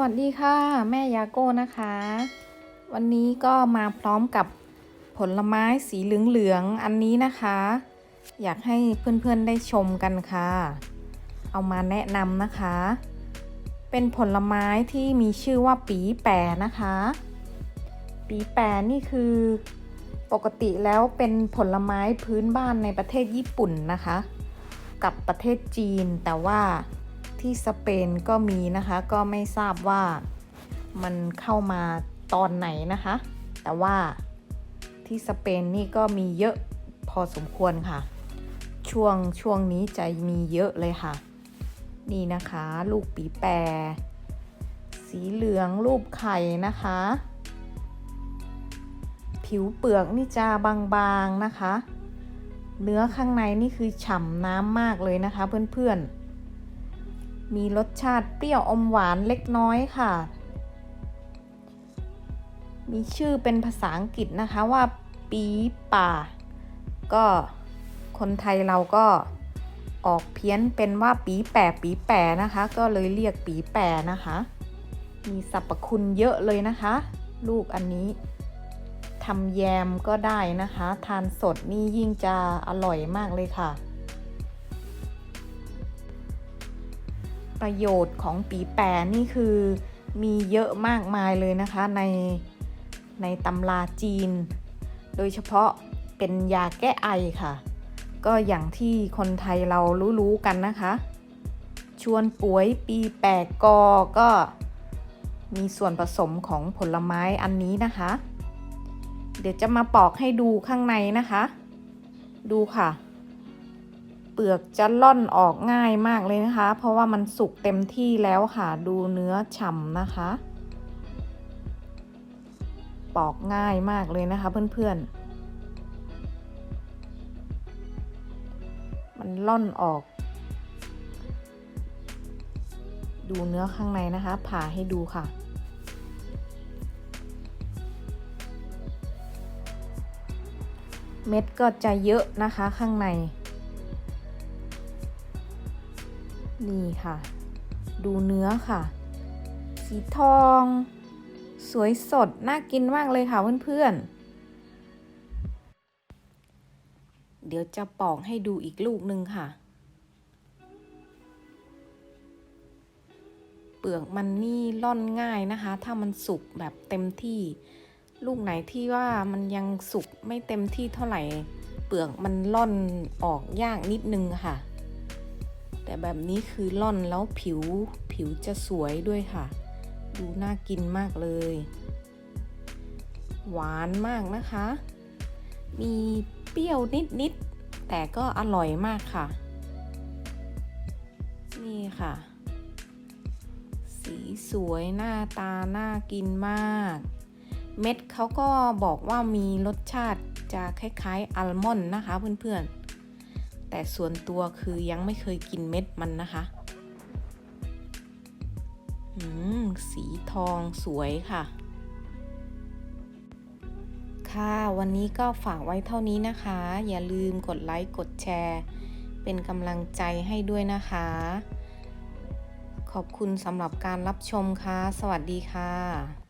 วัสดีค่ะ แม่ยาโก้นะคะ วันนี้ก็มาพร้อมกับผลไม้สีเหลืองๆอันนี้นะคะ อยากให้เพื่อนๆได้ชมกันค่ะ เอามาแนะนำนะคะ เป็นผลไม้ที่มีชื่อว่าปีแปรนะคะ ปีแปรนี่คือปกติแล้วเป็นผลไม้พื้นบ้านในประเทศญี่ปุ่นนะคะ กับประเทศจีนแต่ว่า ที่สเปนก็มีนะคะ ก็ไม่ทราบว่ามันเข้ามาตอนไหนนะคะ แต่ว่าที่สเปนนี่ก็มีเยอะพอสมควรค่ะ ช่วงช่วงนี้จะมีเยอะเลยค่ะ นี่นะคะ ลูกปีแปร สีเหลืองรูปไข่นะคะ ผิวเปลือกนี่จะบางๆนะคะ เนื้อข้างในนี่คือฉ่ำน้ำมากเลยนะคะเพื่อนๆ มีรสชาติเปรี้ยวอมหวานเล็กน้อยค่ะ มีชื่อเป็นภาษาอังกฤษนะคะว่าปีป่า ก็คนไทยเราก็ออกเพี้ยนเป็นว่าปีแปะปีแปะนะคะ ก็เลยเรียกปีแปะนะคะ มีสรรพคุณเยอะเลยนะคะ ลูกอันนี้ทำแยมก็ได้นะคะ ทานสดนี่ยิ่งจะอร่อยมากเลยค่ะ ประโยชน์ของปีแปรนี่คือมีเยอะมากมายเลยนะคะในในตำราจีน โดยเฉพาะเป็นยาแก้ไอค่ะ ก็อย่างที่คนไทยเรารู้ๆกันนะคะ ชวนป่วยปีแปกกอก็มีส่วนผสมของผลไม้อันนี้นะคะ เดี๋ยวจะมาปอกให้ดูข้างในนะคะ ดูค่ะ เปลือกจะล่อนออกง่ายมากเลยนะคะ เพราะว่ามันสุกเต็มที่แล้วค่ะ ดูเนื้อฉ่ำนะคะ ปอกง่ายมากเลยนะคะเพื่อนๆ มันล่อนออก ดูเนื้อข้างในนะคะ ผ่าให้ดูค่ะเม็ดก็จะเยอะนะคะข้างใน นี่ค่ะ ดูเนื้อค่ะ สีทอง สวยสด น่ากินมากเลยค่ะเพื่อนๆ เดี๋ยวจะปอกให้ดูอีกลูกหนึ่งค่ะ เปลือกมันนี่ล่อนง่ายนะคะ ถ้ามันสุกแบบเต็มที่ ลูกไหนที่ว่ามันยังสุกไม่เต็มที่เท่าไหร่ เปลือกมันล่อนออกยากนิดนึงค่ะ แต่แบบนี้คือล่อนแล้วผิวผิวจะสวยด้วยค่ะ ดูน่ากินมากเลย หวานมากนะคะ มีเปรี้ยวนิดๆแต่ก็อร่อยมากค่ะ นี่ค่ะ สีสวยหน้าตาน่ากินมาก เม็ดเขาก็บอกว่ามีรสชาติจะคล้ายๆอัลมอนด์นะคะเพื่อนๆ แต่ส่วนตัวคือยังไม่เคยกินเม็ดมันนะคะสีทองสวยค่ะ ค่ะวันนี้ก็ฝากไว้เท่านี้นะคะ อย่าลืมกดไลค์กดแชร์ เป็นกำลังใจให้ด้วยนะคะ ขอบคุณสำหรับการรับชมค่ะ สวัสดีค่ะ